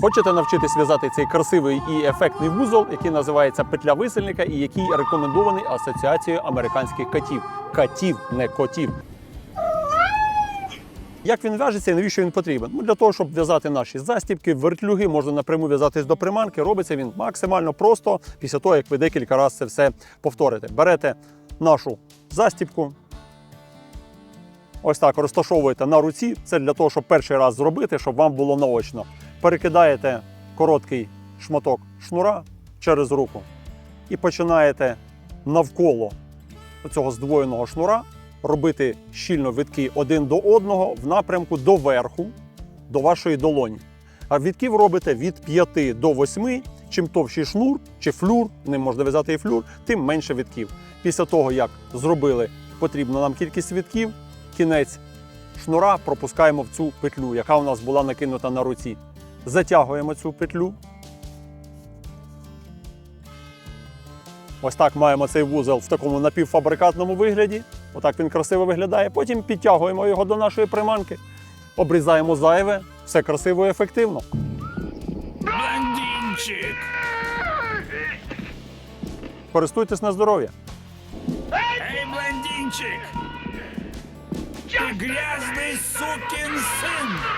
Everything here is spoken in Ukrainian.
Хочете навчитись в'язати цей красивий і ефектний вузол, який називається петля висельника, і який рекомендований Асоціацією американських котів. Катів, не котів. Як він в'яжеться і навіщо він потрібен? Ну, для того, щоб в'язати наші застібки, вертлюги, можна напряму в'язатись до приманки. Робиться він максимально просто після того, як ви декілька разів це все повторите. Берете нашу застібку, ось так розташовуєте на руці. Це для того, щоб перший раз зробити, щоб вам було наочно. Перекидаєте короткий шматок шнура через руку і починаєте навколо цього здвоєного шнура робити щільно витки один до одного в напрямку до верху, до вашої долоні. А відків робите від 5 до 8. Чим товщий шнур чи флюр, ним можна в'язати і флюр, тим менше відків. Після того, як зробили потрібну нам кількість відків, кінець шнура пропускаємо в цю петлю, яка у нас була накинута на руці. Затягуємо цю петлю. Ось так маємо цей вузол в такому напівфабрикатному вигляді. Отак він красиво виглядає. Потім підтягуємо його до нашої приманки, обрізаємо зайве, все красиво і ефективно. Блондинчик! Користуйтесь на здоров'я. Эй, блондинчик! Ты грязный сукин сын!